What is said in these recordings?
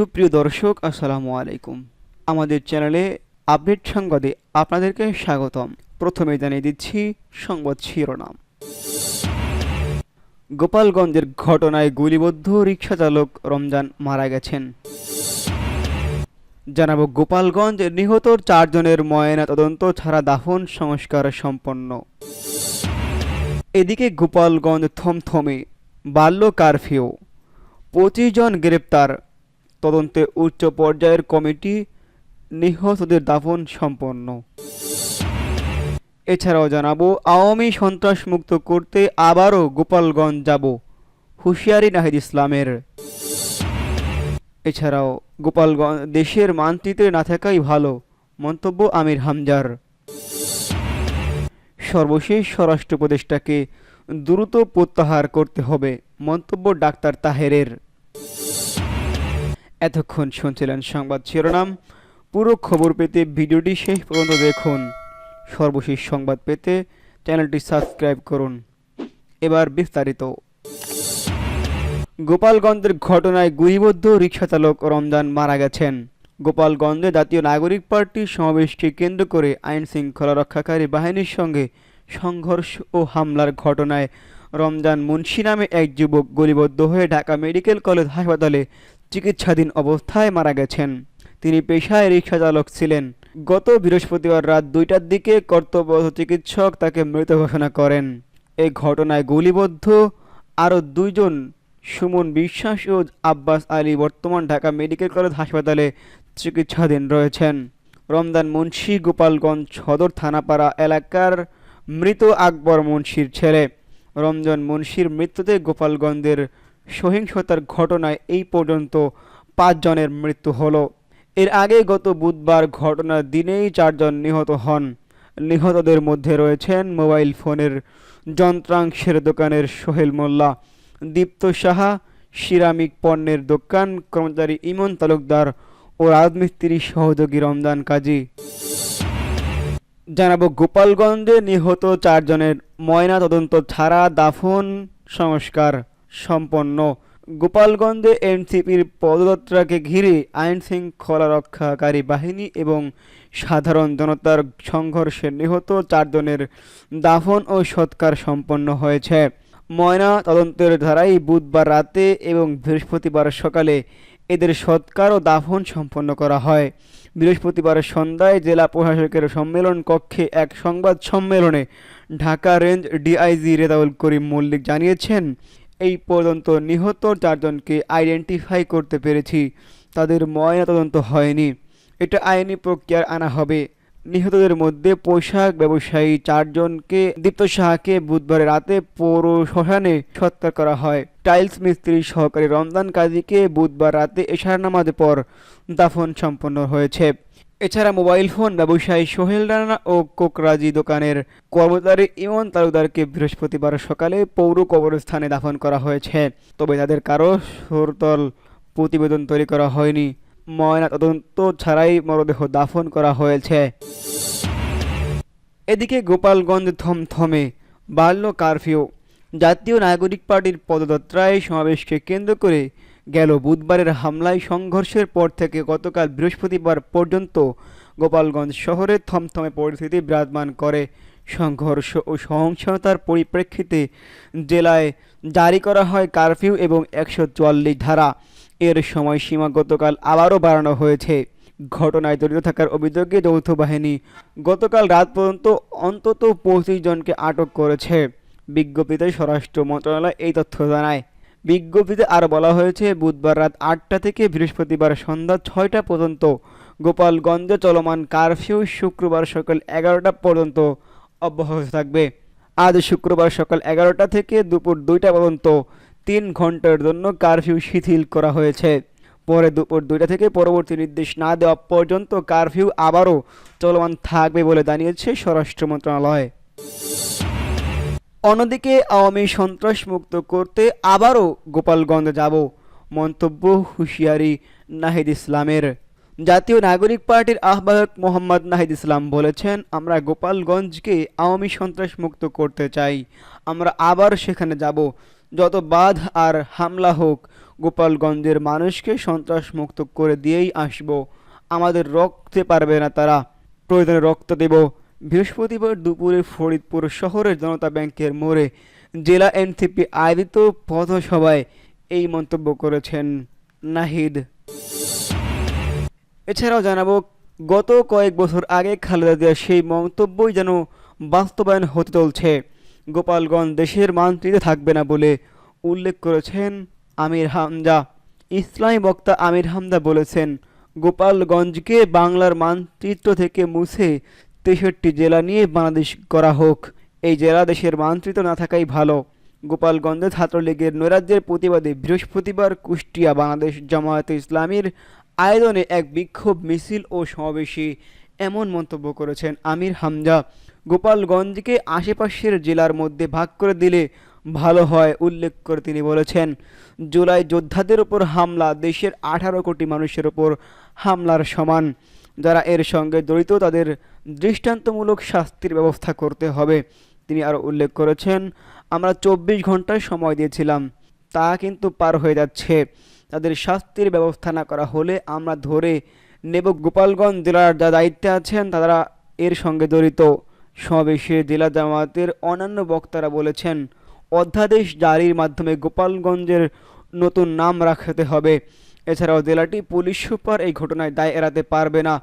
সুপ্রিয় দর্শক, আসসালামু আলাইকুম। আমাদের চ্যানেলে আপডেট সংবাদে আপনাদেরকে স্বাগতম। প্রথমে জানিয়ে দিচ্ছি সংবাদ শিরোনাম। গোপালগঞ্জের ঘটনায় গুলিবদ্ধ রিক্সা চালক রমজান মারা গেছেন। জানাব, গোপালগঞ্জ নিহত চারজনের ময়না তদন্ত ছাড়া দাফন সংস্কার সম্পন্ন। এদিকে গোপালগঞ্জ থমথমে, বাল্য কারফিউ। পঁচিশ জন গ্রেপ্তার তদন্তে উচ্চ পর্যায়ের কমিটি নিহতদের দাফন সম্পন্ন। এছাড়াও জানাব, আওয়ামী সন্ত্রাস মুক্ত করতে আবারও গোপালগঞ্জ যাব, হুঁশিয়ারি নাহিদ ইসলামের। এছাড়াও, গোপালগঞ্জ, দেশের মানচিত্রে না থাকাই ভালো, মন্তব্য আমির হামজার। সর্বশেষ স্বরাষ্ট্র উপদেষ্টাকে দ্রুত প্রত্যাহার করতে হবে, মন্তব্য ডাক্তার তাহেরের। এতক্ষণ শুনছিলেন সংবাদ শিরোনাম। পুরো খবর পেতে ভিডিওটি শেষ পর্যন্ত দেখুন। সর্বশেষ সংবাদ পেতে চ্যানেলটি সাবস্ক্রাইব করুন। এবার বিস্তারিত। গোপালগঞ্জের ঘটনায় গুলিবদ্ধ রিক্সাচালক রমজান মারা গেছেন। গোপালগঞ্জে জাতীয় নাগরিক পার্টির সমাবেশকে কেন্দ্র করে আইন শৃঙ্খলা রক্ষাকারী বাহিনীর সঙ্গে সংঘর্ষ ও হামলার ঘটনায় রমজান মুন্সি নামে এক যুবক গুলিবদ্ধ হয়ে ঢাকা মেডিকেল কলেজ হাসপাতালে চিকিৎসাধীন অবস্থায় মারা গেছেন। তিনি পেশায় রিক্সা চালক ছিলেন। গত বৃহস্পতিবার রাত দুইটার দিকে কর্তব্যরত চিকিৎসক তাকে মৃত ঘোষণা করেন। এই ঘটনায় গুলিবদ্ধ আরও দুইজন সুমন বিশ্বাস ও আব্বাস আলী বর্তমান ঢাকা মেডিকেল কলেজ হাসপাতালে চিকিৎসাধীন রয়েছেন। রমজান মুন্সি, গোপালগঞ্জ সদর, থানাপাড়া এলাকার মৃত আকবর মুন্সির ছেলে। রমজান মুন্সির মৃত্যুতে গোপালগঞ্জের সহিংসতার ঘটনায় এই পর্যন্ত পাঁচজনের মৃত্যু হলো। এর আগে গত বুধবার ঘটনার দিনেই চারজন নিহত হন। নিহতদের মধ্যে রয়েছেন মোবাইল ফোনের যন্ত্রাংশের দোকানের সোহেল মোল্লা, দীপ্ত সাহা, সিরামিক পণ্যের দোকান, কর্মচারী ইমন তালুকদার ও রাজমিস্ত্রি সহযোগী রমজান কাজী। জানাব গোপালগঞ্জে নিহত চারজনের ময়না তদন্ত ছাড়া দাফন সংস্কার। সম্পন্ন। গোপালগঞ্জে এনসিপির পদযাত্রাকে ঘিরে আইন শৃঙ্খলা রক্ষাকারী বাহিনী এবং সাধারণ জনতার সংঘর্ষে নিহত চারজনের দাফন ও সৎকার সম্পন্ন হয়েছে। ময়না তদন্তের ধারায় বুধবার রাতে এবং বৃহস্পতিবার সকালে এদের সৎকার ও দাফন সম্পন্ন করা হয়। বৃহস্পতিবার সন্ধ্যায় জেলা প্রশাসকের সম্মেলন কক্ষে এক সংবাদ সম্মেলনে ঢাকা রেঞ্জ ডিআইজি রেদাউল করিম মল্লিক জানিয়েছেন এই পর্যন্ত নিহত চারজনকে আইডেন্টিফাই করতে পেরেছি। তাদের ময়না তদন্ত হয়নি। এটা আইনি প্রক্রিয়ায় আনা হবে। নিহতদের মধ্যে পোশাক ব্যবসায়ী চারজনকে দীপ্ত সাহাকে বুধবার রাতে পৌর শ্মশানে সৎকার করা হয়। টাইলস মিস্ত্রি সহকারী রমজান কাজীকে বুধবার রাতে এশার নামাজের পর দাফন সম্পন্ন হয়েছে। এছাড়া মোবাইল ফোন ব্যবসায়ী সোহেল রানা ও কোকরাজি দোকানের কর্মচারী ইমন তালুকদারকে বৃহস্পতিবার সকালে পৌর কবরস্থানে দাফন করা হয়েছে। তবে তাদের কারও সুরতল প্রতিবেদন তৈরি করা হয়নি। ময়না তদন্ত ছাড়াই মরদেহ দাফন করা হয়েছে। এদিকে গোপালগঞ্জ থমথমে বাল্য কারফিউ। জাতীয় নাগরিক পার্টির পদযাত্রায় সমাবেশকে কেন্দ্র করে গেল বুধবারের হামলায় সংঘর্ষের পর থেকে গতকাল বৃহস্পতিবার পর্যন্ত গোপালগঞ্জ শহরে থমথমে পরিস্থিতি বিরাজমান করে। সংঘর্ষ ও সহিংসতার পরিপ্রেক্ষিতে জেলায় জারি করা হয় কারফিউ এবং একশো চুয়াল্লিশ ধারা। এর সময়সীমা গতকাল আবারও বাড়ানো হয়েছে। ঘটনায় জড়িত থাকার অভিযোগে যৌথ বাহিনী গতকাল রাত পর্যন্ত অন্তত পঁচিশ জনকে আটক করেছে। বিজ্ঞপ্তিতে স্বরাষ্ট্র মন্ত্রণালয় এই তথ্য জানায়। বিজ্ঞপ্তিতে আরও বলা হয়েছে, বুধবার রাত আটটা থেকে বৃহস্পতিবার সন্ধ্যা ছয়টা পর্যন্ত গোপালগঞ্জে চলমান কারফিউ শুক্রবার সকাল এগারোটা পর্যন্ত অব্যাহত থাকবে। আজ শুক্রবার সকাল এগারোটা থেকে দুপুর দুইটা পর্যন্ত তিন ঘণ্টার জন্য কারফিউ শিথিল করা হয়েছে। পরে দুপুর দুইটা থেকে পরবর্তী নির্দেশ না দেওয়া পর্যন্ত কারফিউ আবারও চলমান থাকবে বলে জানিয়েছে স্বরাষ্ট্র মন্ত্রণালয়। অন্যদিকে আওয়ামী সন্ত্রাস মুক্ত করতে আবারও গোপালগঞ্জ যাব, মন্তব্য হুঁশিয়ারি নাহিদ ইসলামের। জাতীয় নাগরিক পার্টির আহ্বায়ক মোহাম্মদ নাহিদ ইসলাম বলেছেন, আমরা গোপালগঞ্জকে আওয়ামী সন্ত্রাস মুক্ত করতে চাই, আমরা আবার সেখানে যাব। যত বাধ আর হামলা হোক, গোপালগঞ্জের মানুষকে সন্ত্রাস মুক্ত করে দিয়েই আসব। আমাদের রক্তে পারবে না তারা। প্রয়োজনে রক্ত দেব। বৃহস্পতিবার দুপুরে ফরিদপুর শহরের জনতা ব্যাংকের মোড়ে জেলা এনসিপি আয়োজিত পথসভায় এই মন্তব্য করেছেন নাহিদ। এছাড়াও জানাব, গত কয়েক বছর আগে খালেদা জিয়ার সেই মন্তব্যই যেন বাস্তবায়ন হতে চলছে। গোপালগঞ্জ দেশের মানচিত্রে থাকবে না বলে উল্লেখ করেছেন আমির হামজা। ইসলামী বক্তা আমির হামদা বলেছেন, গোপালগঞ্জকে বাংলার মানচিত্র থেকে মুছে তেষট্টি জেলা নিয়ে বাংলাদেশ করা হোক। এই জেলা দেশের মানচিত্র না থাকাই ভালো। গোপালগঞ্জে ছাত্রলীগের নৈরাজ্যের প্রতিবাদে বৃহস্পতিবার কুষ্টিয়া বাংলাদেশ জামায়াতে ইসলামীর আয়োজনে এক বিক্ষোভ মিছিল ও সমাবেশে এমন মন্তব্য করেছেন আমির হামজা। গোপালগঞ্জকে আশেপাশের জেলার মধ্যে ভাগ করে দিলে ভালো হয় উল্লেখ করে তিনি বলেছেন, জুলাই যোদ্ধাদের ওপর হামলা দেশের আঠারো কোটি মানুষের ওপর হামলার সমান। যারা এর সঙ্গে জড়িত, তাদের দৃষ্টান্তমূলক শাস্তির ব্যবস্থা করতে হবে। তিনি আরও উল্লেখ করেছেন, আমরা চব্বিশ ঘন্টায় সময় দিয়েছিলাম, তা কিন্তু পার হয়ে যাচ্ছে। তাদের শাস্তির ব্যবস্থা না করা হলে আমরা ধরে নেব গোপালগঞ্জ জেলার যা দায়িত্বে আছেন, তারা এর সঙ্গে জড়িত। সমাবেশে জেলা জামায়াতের অন্যান্য বক্তারা বলেছেন, অধ্যাদেশ জারির মাধ্যমে গোপালগঞ্জের নতুন নাম রাখতে হবে। এছাড়াও জেলাটি পুলিশ সুপার এই ঘটনায় দায় এড়াতে পারবে না।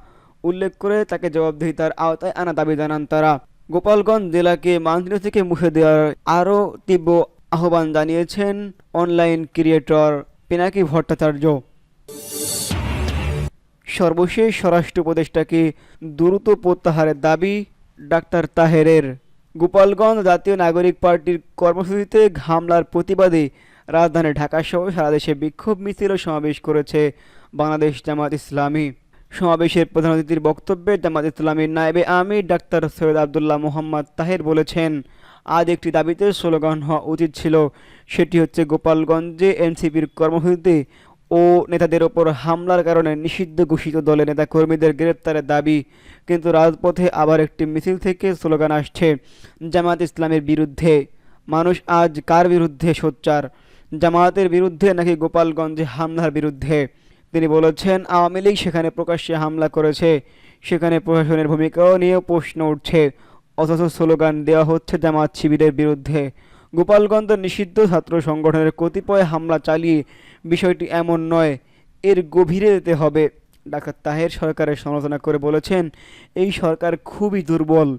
উল্লেখ করে তাকে জবাবদিহিতার আওতায় আনা দাবি জানান তারা। গোপালগঞ্জ জেলাকে মানচিত্র থেকে মুছে দেওয়ার আরও তীব্র আহ্বান জানিয়েছেন অনলাইন ক্রিয়েটর পিনাকি ভট্টাচার্য। সর্বশেষ স্বরাষ্ট্র উপদেষ্টাকে দ্রুত প্রত্যাহারের দাবি ডাক্তার তাহেরের। গোপালগঞ্জ জাতীয় নাগরিক পার্টির কর্মসূচিতে হামলার প্রতিবাদে রাজধানী ঢাকাসহ সারা দেশে বিক্ষোভ মিছিল সমাবেশ করেছে বাংলাদেশ জামাত ইসলামী। সমাবেশের প্রধান অতিথির বক্তব্যে জামাত ইসলামীর নায়েবে আমির ডাক্তার সৈয়দ আবদুল্লাহ মোহাম্মদ তাহের বলেছেন, আজ একটি দাবিতে স্লোগান হওয়া উচিত ছিল, সেটি হচ্ছে গোপালগঞ্জে এনসিপির কর্মসূচিতে ও নেতাদের ওপর হামলার কারণে নিষিদ্ধ ঘোষিত দলের নেতাকর্মীদের গ্রেপ্তারের দাবি। কিন্তু রাজপথে আবার একটি মিছিল থেকে স্লোগান আসছে জামায়াত ইসলামের বিরুদ্ধে। মানুষ আজ কার বিরুদ্ধে সোচ্চার? জামায়াতের বিরুদ্ধে নাকি গোপালগঞ্জে হামলার বিরুদ্ধে? তিনি বলেছেন, আওয়ামী লীগ সেখানে প্রকাশ্যে হামলা করেছে। সেখানে প্রশাসনের ভূমিকাও নিয়ে প্রশ্ন উঠছে। অথচ স্লোগান দেওয়া হচ্ছে জামাত শিবিরের বিরুদ্ধে। গোপালগঞ্জ নিষিদ্ধ ছাত্র সংগঠনের কতিপয় হামলা চালিয়ে বিষয়টি এমন নয়, এর গভীরে যেতে হবে। ডাক্তার তাহের সরকারের সমালোচনা করে বলেছেন, এই সরকার খুবই দুর্বল,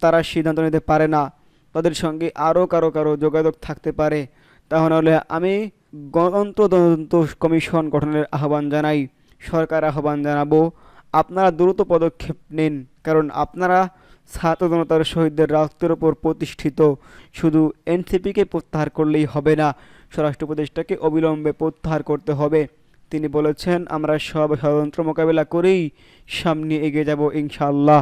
তারা সিদ্ধান্ত নিতে পারে না। তাদের সঙ্গে আরও কারও কারও যোগাযোগ থাকতে পারে। তাহলে আমি গণতন্ত্র তদন্ত কমিশন গঠনের আহ্বান জানাই, সরকার আহ্বান জানাব। আপনারা দ্রুত পদক্ষেপ নিন, কারণ আপনারা ছাত্র জনতার শহীদদের রক্তের ওপর প্রতিষ্ঠিত। শুধু এনসিপিকে প্রত্যাহার করলেই হবে না, স্বরাষ্ট্র উপদেষ্টাকে অবিলম্বে প্রত্যাহার করতে হবে। তিনি বলেছেন, আমরা সব ষড়যন্ত্র মোকাবেলা করেই সামনে এগিয়ে যাব ইনশাআল্লাহ।